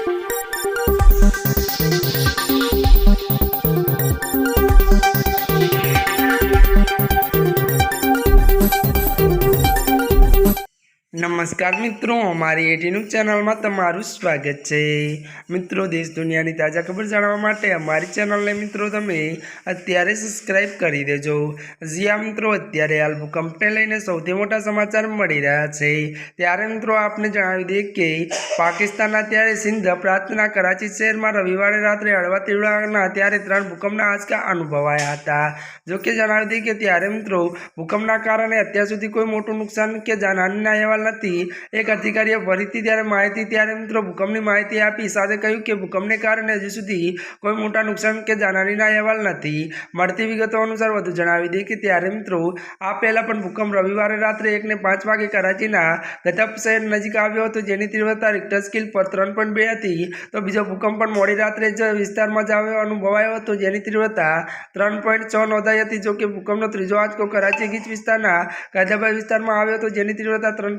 Thank you. નમસ્કાર મિત્રો, અમારી એટીનું ચેનલમાં તમારું સ્વાગત છે. મિત્રો, દેશ દુનિયાની તાજા ખબર જાણવા માટે અમારી ચેનલને મિત્રો તમે અત્યારે સબસ્ક્રાઇબ કરી દેજો. જ્યાં મિત્રો, અત્યારે હાલ ભૂકંપને લઈને સૌથી મોટા સમાચાર મળી રહ્યા છે. ત્યારે મિત્રો, આપને જણાવી દઈએ કે પાકિસ્તાનના ત્યારે સિંધ પ્રાંતના કરાચી શહેરમાં રવિવારે રાત્રે હળવા તીવ્રના ત્યારે ત્રણ ભૂકંપના આંચકા અનુભવાયા હતા. જોકે જણાવી દઈએ કે ત્યારે મિત્રો, ભૂકંપના કારણે અત્યાર સુધી કોઈ મોટું નુકસાન કે જાનહાનિના અહેવાલ નથી એક અધિકારીએ ફરીથી ત્યારે માહિતી, ત્યારે મિત્રો ભૂકંપની માહિતી આપી. સાથે કહ્યું કે ભૂકંપને કારણે હજુ સુધી કોઈ મોટા નુકસાન કે જાનહાનીના અહેવાલ નથી. મળતી વિગતો અનુસાર વધુ જણાવી દઈએ કે ત્યારે મિત્રો આ પહેલાં પણ ભૂકંપ રવિવારે રાત્રે એકને પાંચ વાગે કરાચીના ગતપ શહેર નજીક આવ્યો હતો. જેની તીવ્રતા રિક્ટર સ્કેલ પર ત્રણ પોઈન્ટ બે હતી. તો બીજો ભૂકંપ પણ મોડી રાત્રે જ વિસ્તારમાં જ આવ્યો અનુભવાયો હતો. જેની તીવ્રતા ત્રણ પોઈન્ટ છ નોંધાઈ હતી. જોકે ભૂકંપનો ત્રીજો આંચકો કરાચી ગીચ વિસ્તારના ગાઝાબાદ વિસ્તારમાં આવ્યો હતો. જેની તીવ્રતા ત્રણ